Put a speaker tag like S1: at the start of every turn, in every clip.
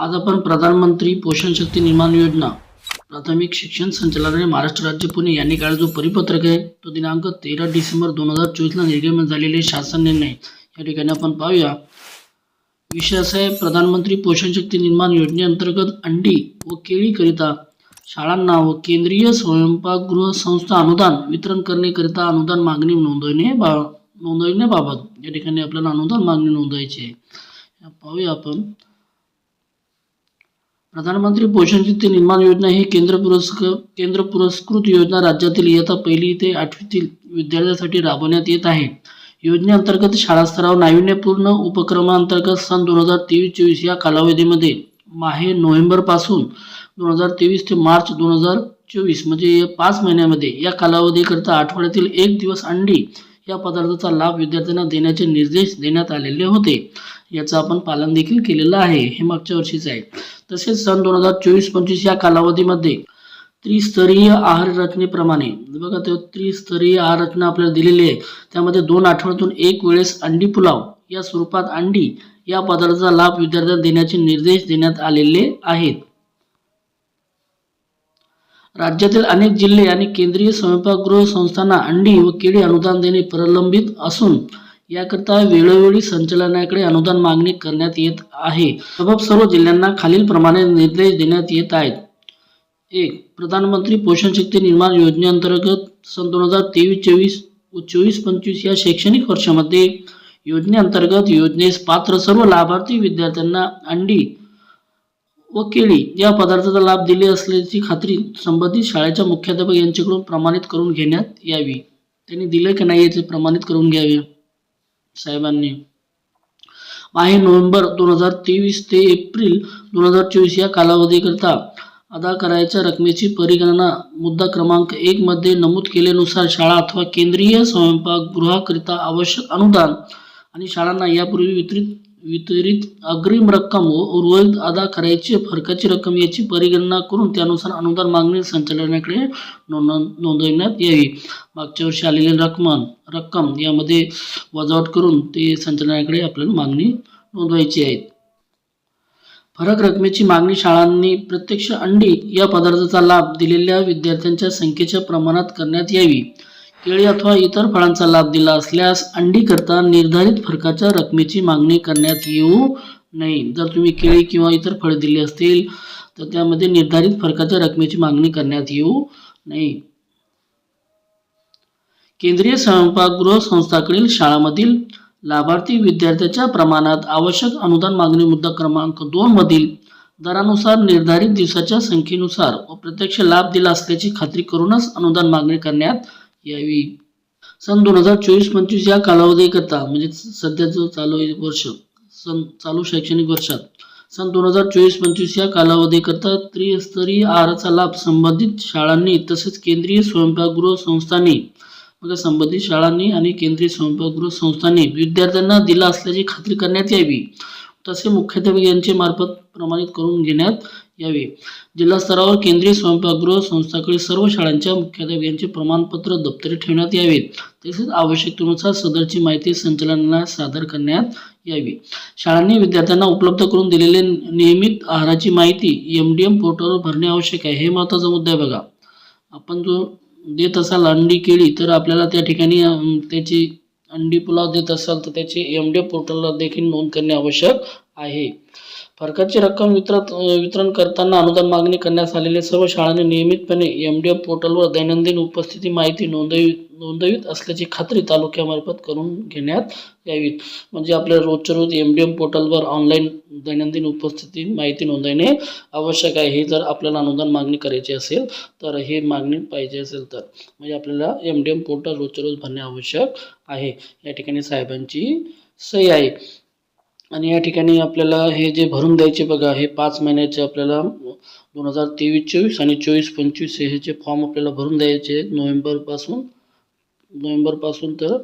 S1: आज आपण प्रधानमंत्री पोषण शक्ती निर्माण योजना प्राथमिक शिक्षण संचालनालय महाराष्ट्र राज्य पुणे यांनी काढला जो परिपत्रक आहे तो दिनांक तेरा डिसेंबर दोन हजार चोवीसला निर्गमन झालेले शासन निर्णय. या ठिकाणी आपण पाहूया. विषय असा आहे प्रधानमंत्री पोषण शक्ती निर्माण योजनेअंतर्गत अंडी व केळीकरिता शाळांना व केंद्रीय स्वयंपाकगृह संस्था अनुदान वितरण करण्याकरिता अनुदान मागणी नोंदवणे बा नोंदवण्याबाबत या ठिकाणी आपल्याला अनुदान मागणी नोंदवायची आहे. पाहूया आपण. प्रधानमंत्री पोषण शक्ती निर्माण योजना ही केंद्र पुरस्क केंद्र पुरस्कृत योजना राज्यातील इयत्ता पहिली ते आठवीतील विद्यार्थ्यांसाठी राबवण्यात येत आहे. योजनेअंतर्गत शाळा स्तरावर नाविन्यपूर्ण उपक्रमांतर्गत सन दोन हजार तेवीस चोवीस या कालावधीमध्ये माहे नोव्हेंबरपासून दोन हजार तेवीस ते मार्च दोन हजार चोवीस म्हणजे पाच महिन्यामध्ये या कालावधीकरिता आठवड्यातील एक दिवस अंडी या पदार्थाचा लाभ विद्यार्थ्यांना देण्याचे निर्देश देण्यात आलेले होते. याचं आपण पालन देखील केलेलं आहे. हे मागच्या वर्षीच आहे. तसेच सन दोन हजार चोवीस पंचवीस या कालावधीमध्ये त्रिस्तरीय आहार रचनेप्रमाणे बघा ते त्रिस्तरीय आहार रचना आपल्याला दिलेली आहे. त्यामध्ये दोन आठवड्यातून एक वेळेस अंडी पुलाव या स्वरूपात अंडी या पदार्थाचा लाभ विद्यार्थ्यांना देण्याचे निर्देश देण्यात आलेले आहेत. राज्यातील अनेक जिल्हे आणि केंद्रीय स्वयंपाकगृह संस्थांना अंडी व केळी अनुदान देणे प्रलंबित असून याकरता वेळोवेळी संचालनाकडे अनुदान मागणी करण्यात येत आहे. सबब सर्व जिल्ह्यांना खालीलप्रमाणे निर्देश देण्यात येत आहेत. एक प्रधानमंत्री पोषण शक्ती निर्माण योजनेअंतर्गत सन दोन हजार तेवीस चोवीस व चोवीस पंचवीस या शैक्षणिक वर्षामध्ये योजनेअंतर्गत योजनेस पात्र सर्व लाभार्थी विद्यार्थ्यांना अंडी व केळी या पदार्थाचा लाभ दिले असल्याची खात्री संबंधित शाळेच्या मुख्याध्यापक यांच्याकडून प्रमाणित करून घेण्यात यावी. त्यांनी दिलं की नाही याचे प्रमाणित करून घ्यावे. साहेबांनी माहे नोव्हेंबर दोन हजार तेवीस ते एप्रिल दोन हजार चोवीस या कालावधीकरिता अदा करायच्या रकमेची परिगणना मुद्दा क्रमांक एक मध्ये नमूद केल्यानुसार शाळा अथवा केंद्रीय स्वयंपाकगृहाकरिता आवश्यक अनुदान आणि शाळांना यापूर्वी वितरित वितरित अग्रिम रक्कम व उर्वरित अदा करायची फरकाची रक्कम याची परिगणना करून त्यानुसार अनुदान मागणी संचालनाकडे नोंद नोंदवण्यात यावी. मागच्या वर्षी आलेली रक्कम रक्कम यामध्ये वजावट करून ते संचालनाकडे आपल्याला मागणी नोंदवायची आहे. फरक रकमेची मागणी शाळांनी प्रत्यक्ष अंडी या पदार्थाचा लाभ दिलेल्या विद्यार्थ्यांच्या संख्येच्या प्रमाणात करण्यात यावी. केळी अथवा इतर फळांचा लाभ दिला असल्यास अंडी करता निर्धारित फरकाच्या रकमेची मागणी करण्यात येऊ नये. जर तुम्ही केळी किंवा इतर फळे दिली असतील तर त्यामध्ये निर्धारित फरकाच्या रकमेची मागणी करण्यात येऊ नये. केंद्रीय स्वयंपाकगृह संस्थाकडील शाळांमधील लाभार्थी विद्यार्थ्याच्या प्रमाणात आवश्यक अनुदान मागणी मुद्दा क्रमांक दोन मधील दरानुसार निर्धारित दिवसाच्या संख्येनुसार व प्रत्यक्ष लाभ दिला असल्याची खात्री करूनच अनुदान मागणी करण्यात यावी सन दोन हजार चोवीस पंचवीस या कालावधीकरता म्हणजे सध्याचं चालू वर्ष सन चालू शैक्षणिक वर्षात सन दोन हजार चोवीस पंचवीस या कालावधीकरता त्रिस्तरीय आहाराचा लाभ संबंधित शाळांनी तसेच केंद्रीय स्वयंपाकगृह संस्थांनी मग संबंधित शाळांनी आणि केंद्रीय स्वयंपाकगृह संस्थांनी विद्यार्थ्यांना दिला असल्याची खात्री करण्यात यावी. तसे मुख्याध्यापक यांचे मार्फत प्रमाणित करून घेण्यात यावे. जिल्हा स्तरावर केंद्रीय स्वयंपाकगृह संस्थाकडे सर्व शाळांच्या मुख्याध्यापक यांचे प्रमाणपत्र दप्तरी ठेवण्यात यावेत तसेच आवश्यकतेनुसार सदरची माहिती संचालनाला सादर करण्यात यावी. शाळांनी विद्यार्थ्यांना उपलब्ध करून दिलेले नियमित आहाराची माहिती एम डी एम पोर्टलवर भरणे आवश्यक आहे. हे महत्त्वाचा मुद्दा आहे बघा. आपण जो देत असाल अंडी केळी तर आपल्याला त्या ठिकाणी त्याची अंडी पुलाव देत असाल तर त्याची एम डी पोर्टलला देखील नोंद करणे आवश्यक आहे. फरकाची रक्कम वितरत वितरण करताना अनुदान मागणी करण्यास आलेल्या सर्व शाळांनी नियमितपणे एम डी एम पोर्टलवर दैनंदिन उपस्थिती माहिती नोंदवी नोंदवीत असल्याची खात्री तालुक्यामार्फत करून घेण्यात यावी म्हणजे आपल्या रोजच्या रोज एम डी एम पोर्टलवर ऑनलाईन दैनंदिन उपस्थिती माहिती नोंदवणे आवश्यक आहे. हे जर आपल्याला अनुदान मागणी करायची असेल तर हे मागणी पाहिजे असेल तर. म्हणजे आपल्याला एम डी एम पोर्टल रोजच्या रोज भरणे आवश्यक आहे. या ठिकाणी साहेबांची सही आहे. आणि या ठिकाणी आपल्याला हे जे भरून द्यायचे बघा हे पाच महिन्याचे आपल्याला दोन हजार तेवीस चोवीस आणि चोवीस पंचवीस हे जे फॉर्म आपल्याला भरून द्यायचे आहेत नोव्हेंबरपासून नोव्हेंबरपासून तर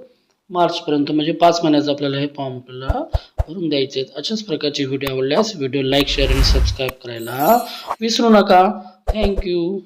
S1: मार्चपर्यंत म्हणजे पाच महिन्याचं आपल्याला हे फॉर्म आपल्याला भरून द्यायचे आहेत. अशाच प्रकारचे व्हिडिओ आवडल्यास व्हिडिओ लाईक शेअर आणि सबस्क्राईब करायला विसरू नका. थँक्यू